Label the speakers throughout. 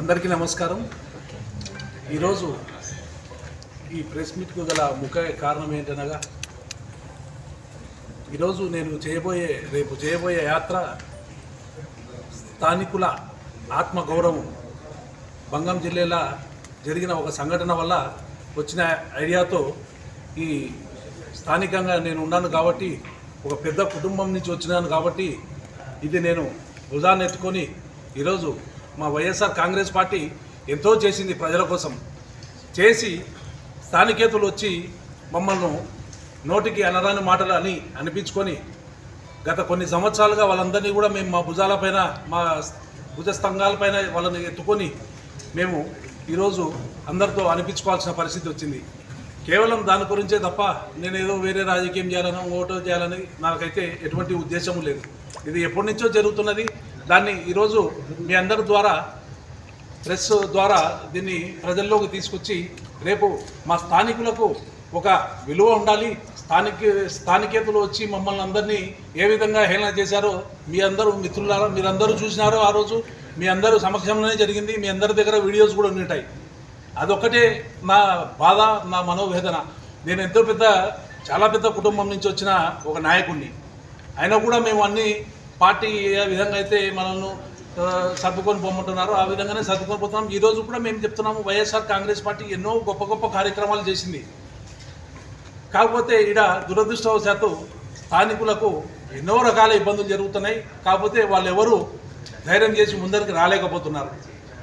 Speaker 1: అందరికీ నమస్కారం. ఈరోజు ఈ ప్రెస్ మీట్కు గల ముఖ్య కారణం ఏంటనగా ఈరోజు నేను చేయబోయే రేపు చేయబోయే యాత్ర స్థానికుల ఆత్మగౌరవం. బంగం జిల్లాలో జరిగిన ఒక సంఘటన వల్ల వచ్చిన ఐడియాతో ఈ స్థానికంగా నేను ఉన్నాను కాబట్టి ఒక పెద్ద కుటుంబం నుంచి వచ్చినాను కాబట్టి ఇది నేను భుజాన్ని ఎత్తుకొని ఈరోజు మా వైఎస్ఆర్ కాంగ్రెస్ పార్టీ ఎంతో చేసింది ప్రజల కోసం. చేసి స్థానికేతులు వచ్చి మమ్మల్ని నోటికి అనరాని మాటలు అని అనిపించుకొని గత కొన్ని సంవత్సరాలుగా వాళ్ళందరినీ కూడా మేము మా భుజాలపైన మా భుజ స్తంభాలపైన వాళ్ళని ఎత్తుకొని మేము ఈరోజు అందరితో అనిపించుకోవాల్సిన పరిస్థితి వచ్చింది. కేవలం దాని గురించే తప్ప నేనేదో వేరే రాజకీయం చేయాలని ఓటో చేయాలని నాకైతే ఎటువంటి ఉద్దేశం లేదు. ఇది ఎప్పటి నుంచో జరుగుతున్నది. దాన్ని ఈరోజు మీ అందరి ద్వారా ప్రెస్ ద్వారా దీన్ని ప్రజల్లోకి తీసుకొచ్చి రేపు మా స్థానికులకు ఒక విలువ ఉండాలి. స్థానిక స్థానికేతలు వచ్చి మమ్మల్ని అందరినీ ఏ విధంగా హేళన చేశారో మీ అందరూ మిత్రులారా మీరందరూ చూసినారో ఆ రోజు మీ అందరూ సమక్షంలోనే జరిగింది. మీ అందరి దగ్గర వీడియోస్ కూడా ఉంటాయి అదొక్కటే నా బాధ నా మనోవేదన. నేను ఎంతో పెద్ద చాలా పెద్ద కుటుంబం నుంచి వచ్చిన ఒక నాయకుడిని అయినా కూడా మేము అన్ని పార్టీ ఏ విధంగా అయితే మనల్ని సర్దుకొని పోమంటున్నారో ఆ విధంగానే సర్దుకొని పోతున్నాం. ఈ రోజు కూడా మేము చెప్తున్నాము వైఎస్ఆర్ కాంగ్రెస్ పార్టీ ఎన్నో గొప్ప గొప్ప కార్యక్రమాలు చేసింది. కాకపోతే ఈడ దురదృష్టవశాత్తు స్థానికులకు ఎన్నో రకాల ఇబ్బందులు జరుగుతున్నాయి. కాకపోతే వాళ్ళు ఎవరు ధైర్యం చేసి ముందరికి రాలేకపోతున్నారు.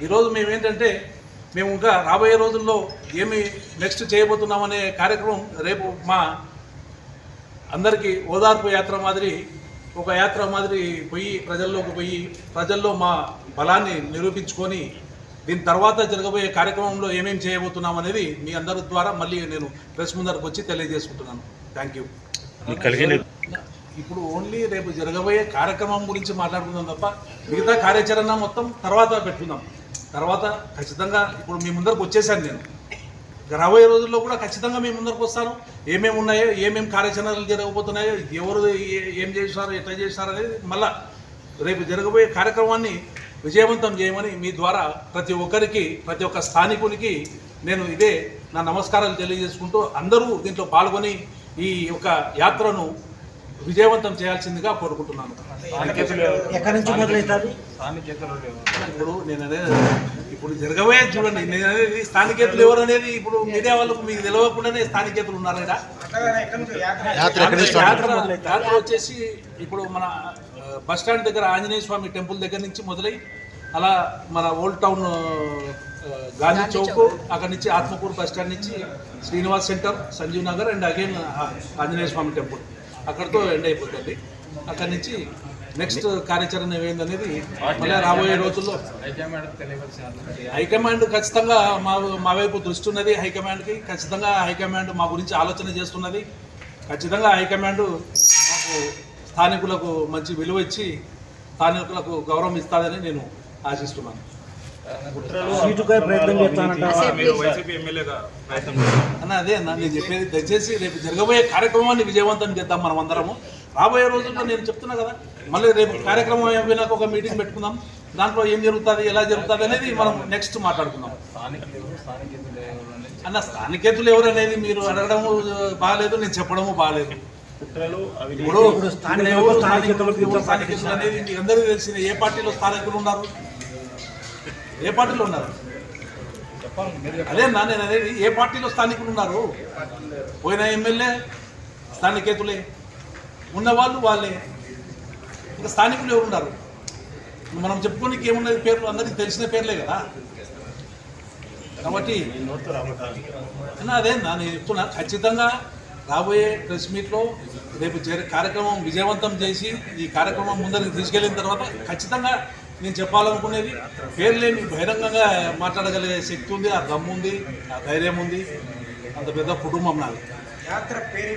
Speaker 1: ఈరోజు మేము ఏంటంటే మేము ఇంకా రాబోయే రోజుల్లో ఏమి నెక్స్ట్ చేయబోతున్నామనే కార్యక్రమం రేపు మా అందరికీ ఓదార్పు యాత్ర మాదిరి ఒక యాత్ర మాదిరి పోయి ప్రజల్లోకి పోయి ప్రజల్లో మా బలాన్ని నిరూపించుకొని దీని తర్వాత జరగబోయే కార్యక్రమంలో ఏమేం చేయబోతున్నాం అనేది మీ అందరి ద్వారా మళ్ళీ నేను ప్రెస్ ముందరకు వచ్చి తెలియజేసుకుంటున్నాను. థ్యాంక్ యూ ఇప్పుడు ఓన్లీ రేపు జరగబోయే కార్యక్రమం గురించి మాట్లాడుకుందాం తప్ప మిగతా కార్యాచరణ మొత్తం తర్వాత పెట్టుకుందాం. తర్వాత ఖచ్చితంగా ఇప్పుడు మీ ముందరకు వచ్చేసాను నేను. రాబోయే రోజుల్లో కూడా ఖచ్చితంగా మీ ముందరకు వస్తాను. ఏమేమి ఉన్నాయో ఏమేమి కార్యాచరణలు జరగబోతున్నాయో ఎవరు ఏ- ఏం చేశారో ఎట్లా చేశారు అనేది మళ్ళా రేపు జరగబోయే కార్యక్రమాన్ని విజయవంతం చేయమని మీ ద్వారా ప్రతి ఒక్కరికి ప్రతి ఒక్క స్థానికునికి నేను ఇదే నా నమస్కారాలు తెలియజేసుకుంటూ అందరూ దీంట్లో పాల్గొని ఈ యొక్క యాత్రను విజయవంతం చేయాల్సిందిగా కోరుకుంటున్నాను.
Speaker 2: ఎక్కడి నుంచి మొదలవుతుంది
Speaker 1: ఇప్పుడు నేను అనేది ఇప్పుడు జరగబోయే చూడండి నేను అనేది స్థానికేతులు ఎవరు అనేది ఇప్పుడు మీడియా వాళ్ళకు మీకు తెలియకుండానే స్థానికేతులు ఉన్నారు ఇక్కడ
Speaker 3: యాత్ర
Speaker 1: వచ్చేసి ఇప్పుడు మన బస్ స్టాండ్ దగ్గర ఆంజనేయ స్వామి టెంపుల్ దగ్గర నుంచి మొదలై అలా మన ఓల్డ్ టౌన్ గాంధీ చౌక్ అక్కడి నుంచి ఆత్మకూరు బస్ స్టాండ్ నుంచి Srinivas centre Sanjeev Nagar and again Anjaneya Swami temple. అక్కడితో ఎండ్ అయిపోతుంది. అక్కడి నుంచి నెక్స్ట్ కార్యాచరణ ఏందనేది మళ్ళీ రాబోయే రోజుల్లో. హైకమాండ్ ఖచ్చితంగా మా మా వైపు దృష్టి ఉన్నది హైకమాండ్కి ఖచ్చితంగా హైకమాండ్ మా గురించి ఆలోచన చేస్తున్నది. ఖచ్చితంగా హైకమాండ్ మాకు స్థానికులకు మంచి విలువ ఇచ్చి స్థానికులకు గౌరవం ఇస్తుందని నేను ఆశిస్తున్నాను.
Speaker 2: సీటుకై ప్రయత్నం చేస్తానంటారా
Speaker 4: మీరు వైసీపీ ఎమ్మెల్యేగా ప్రయత్నం
Speaker 1: అన్న అదే అన్న నేను చెప్పేది దయచేసి రేపు జరగబోయే కార్యక్రమాన్ని విజయవంతం చేద్దాం మనం అందరము. రాబోయే రోజుల్లో నేను చెప్తున్నా కదా మళ్ళీ రేపు కార్యక్రమం అయిపోయినాక ఒక మీటింగ్ పెట్టుకుందాం. దాంట్లో ఏం జరుగుతుంది ఎలా జరుగుతుంది అనేది మనం నెక్స్ట్ మాట్లాడుకుందాం. అన్న స్థానికేతులు ఎవరు అనేది మీరు అడగడము బాగాలేదు నేను చెప్పడము బాగాలేదు. ఇప్పుడు స్థానికేతులు అనేది మీకు అందరికీ తెలిసింది ఏ పార్టీలో స్థానికులు ఉన్నారు? ఏ పార్టీలో ఉన్నారు? అదే అన్నా నేను అనేది ఏ పార్టీలో స్థానికులు ఉన్నారు? పోయిన ఎమ్మెల్యే స్థానికేతులే. ఉన్నవాళ్ళు వాళ్ళే. ఇంకా స్థానికులు ఎవరున్నారు మనం చెప్పుకోనికి ఏమున్నది పేర్లు? అందరికీ తెలిసిన పేర్లే కదా. కాబట్టి అన్న అదే నేను చెప్తున్నా ఖచ్చితంగా రాబోయే ప్రెస్ మీట్లో రేపు చేరే కార్యక్రమం విజయవంతం చేసి ఈ కార్యక్రమం ముందరికి తీసుకెళ్ళిన తర్వాత ఖచ్చితంగా నేను చెప్పాలనుకునేది పేర్లేని బహిరంగంగా మాట్లాడగలిగే శక్తి ఉంది ఆ దమ్ము ఉంది ఆ ధైర్యం ఉంది. అంత పెద్ద కుటుంబం నాది.
Speaker 2: యాత్ర పేరు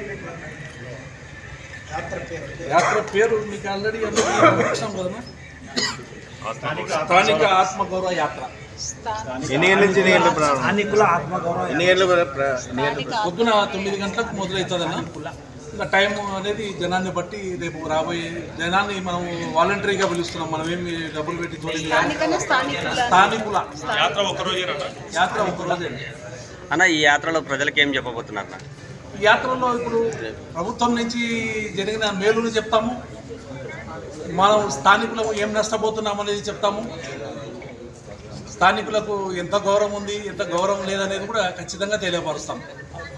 Speaker 2: యాత్ర పేరు.
Speaker 1: యాత్ర పేరు మీకు ఆల్రెడీ స్థానిక ఆత్మగౌరవ యాత్ర.
Speaker 3: ఎన్ని గంటల నుంచి ఎన్ని గంటల ప్రారంభం?
Speaker 2: స్థానికుల ఆత్మగౌరవం
Speaker 3: ఎన్ని గంటల ప్ర- ప్ర- ఎన్ని గంటల
Speaker 1: పొద్దున తొమ్మిది గంటలకు మొదలవుతుందన్న? ఇంకా టైం అనేది జనాన్ని బట్టి రేపు రాబోయే జనాన్ని మనం వాలంటరీగా పిలుస్తున్నాం. మనం ఏమి డబ్బులు పెట్టి
Speaker 5: స్థానికుల
Speaker 1: స్థానికుల.
Speaker 4: యాత్ర ఒక్కరోజేనా
Speaker 1: యాత్ర ఒక్కరోజే
Speaker 6: అన్న ఈ యాత్రలో ప్రజలకు ఏం చెప్పబోతున్నారు
Speaker 1: యాత్రలో ఇప్పుడు ప్రభుత్వం నుంచి జరిగిన మేలుని చెప్తాము. మనం స్థానికులకు ఏం నష్టపోతున్నాం అనేది చెప్తాము. స్థానికులకు ఎంత గౌరవం ఉంది ఎంత గౌరవం లేదనేది కూడా ఖచ్చితంగా తెలియపరుస్తాం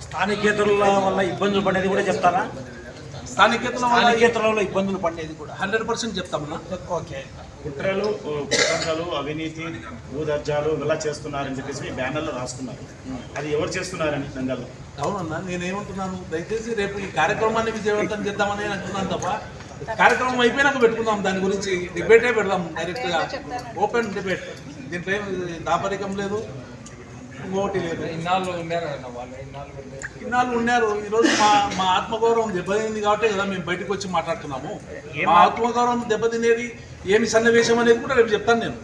Speaker 2: స్థానికేతరుల వల్ల ఇబ్బందులు పడేది కూడా చెప్తారా?
Speaker 1: స్థానికేతల
Speaker 2: ఇబ్బందులు పడేది కూడా.
Speaker 1: హండ్రెడ్ పర్సెంట్ చెప్తామన్నా.
Speaker 2: ఓకే.
Speaker 3: కుట్రలు కుట్రలు అవినీతి భూదర్జాలు ఇలా చేస్తున్నారని చెప్పేసి మీ బ్యానర్లో రాసుకున్నారు అది ఎవరు చేస్తున్నారని నంగల్లో?
Speaker 1: అవునన్నా నేనేమంటున్నాను? దయచేసి రేపు ఈ కార్యక్రమాన్ని విజయవంతం చేద్దామని అంటున్నాను తప్ప కార్యక్రమం అయిపోయినాక పెట్టుకుందాం. దాని గురించి డిబేటే పెడదాం డైరెక్ట్గా. Open debate. దీంట్లో ఏం దాపరికం లేదు. ఇంకోటి లేదు.
Speaker 7: ఇన్నాళ్ళు ఉన్నారు వాళ్ళు ఇన్నాళ్ళు
Speaker 1: ఇన్నాళ్ళు ఉన్నారు. ఈరోజు మా మా ఆత్మగౌరవం దెబ్బతింది కాబట్టి కదా మేము బయటకు వచ్చి మాట్లాడుతున్నాము. మా ఆత్మగౌరవం దెబ్బతినేది ఏమి సన్నివేశం అనేది కూడా రేపు చెప్తాను నేను.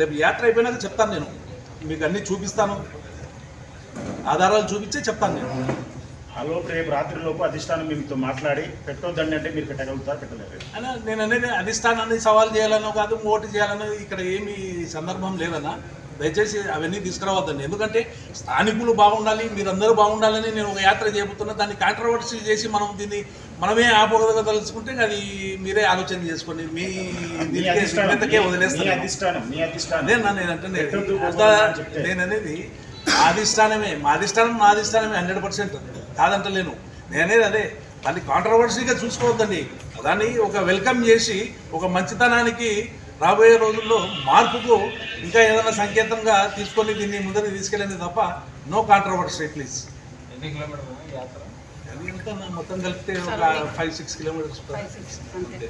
Speaker 1: రేపు యాత్ర అయిపోయినాక చెప్తాను నేను. మీకు అన్నీ చూపిస్తాను. ఆధారాలు చూపించే చెప్తాను నేను.
Speaker 3: ఆ లోపు రేపు రాత్రి లోపు అధిష్టానం మీతో మాట్లాడి పెట్టొద్దండి అంటే మీరు పెట్టగలుగుతారు పెట్టలేరు?
Speaker 1: అలా నేను అనేది అధిష్టానాన్ని సవాల్ చేయాలనో కాదు ఓటు చేయాలనో ఇక్కడ ఏమీ సందర్భం లేదన్నా. దయచేసి అవన్నీ తీసుకురావద్దండి. ఎందుకంటే స్థానికులు బాగుండాలి మీరందరూ బాగుండాలని నేను ఒక యాత్ర చేయబోతున్నా దాన్ని కాంట్రవర్సీ చేసి మనం దీన్ని మనమే ఆపోగదలుచుకుంటే అది మీరే ఆలోచన చేసుకోండి. మీ దీనికే వదిలేస్తాను. నేను అంటే
Speaker 3: పెట్టొద్దు బాబు అని చెప్తే.
Speaker 1: నేను అనేది మా అధిష్టానమే. మా అధిష్టానం నా అధిష్టానమే హండ్రెడ్ పర్సెంట్. కాదంటలేను. నేనేది అదే. దాన్ని కాంట్రవర్సీగా చూసుకోవద్దండి. దాన్ని ఒక వెల్కమ్ చేసి ఒక మంచితనానికి రాబోయే రోజుల్లో మార్పుకు ఇంకా ఏదైనా సంకేతంగా తీసుకొని దీన్ని ముందరికి తీసుకెళ్ళింది తప్ప నో కాంట్రవర్సీ ప్లీజ్
Speaker 7: ఎన్ని కిలోమీటర్లు? యాత్ర?
Speaker 1: అది ఎంత మొత్తం కలిపితే ఒక ఫైవ్ సిక్స్ కిలోమీటర్స్
Speaker 5: అంతే.